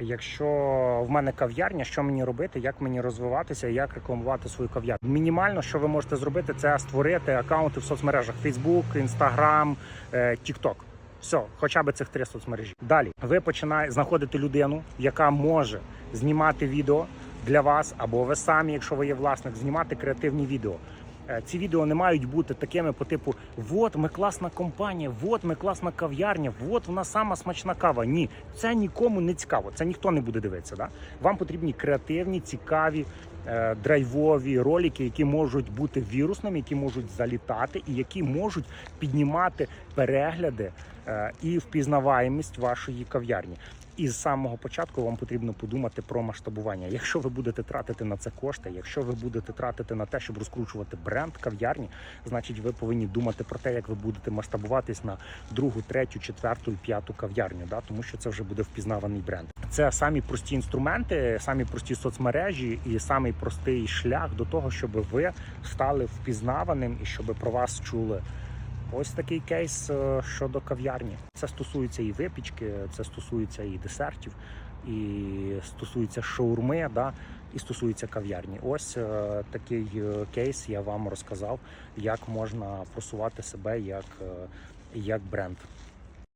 Якщо в мене кав'ярня, що мені робити, як мені розвиватися, як рекламувати свою кав'ярню? Мінімально, що ви можете зробити, це створити аккаунти в соцмережах: Facebook, Instagram, е, TikTok. Все, хоча б цих три соцмережі. Далі ви починаєте знаходити людину, яка може знімати відео для вас, або ви самі, якщо ви є власник, знімати креативні відео. Е, Ці відео не мають бути такими по типу: от ми класна компанія, от ми класна кав'ярня, от вона сама смачна кава. Ні, це нікому не цікаво. Це ніхто не буде дивитися. Да? Вам потрібні креативні, цікаві, драйвові ролики, які можуть бути вірусними, які можуть залітати і які можуть піднімати перегляди е, і впізнаваємість вашої кав'ярні. І з самого початку вам потрібно подумати про масштабування. Якщо ви будете тратити на це кошти, якщо ви будете тратити на те, щоб розкручувати бренд кав'ярні, значить ви повинні думати про те, як ви будете масштабуватись на другу, третю, четверту і п'яту кав'ярню, да? тому що це вже буде впізнаваний бренд. Це самі прості інструменти, самі прості соцмережі і самий простий шлях до того, щоб ви стали впізнаваним і щоб про вас чули. Ось такий кейс е, щодо кав'ярні. Це стосується і випічки, це стосується і десертів, і стосується шаурми, да, і стосується кав'ярні. Ось е, такий е, кейс я вам розказав, як можна просувати себе як, як бренд.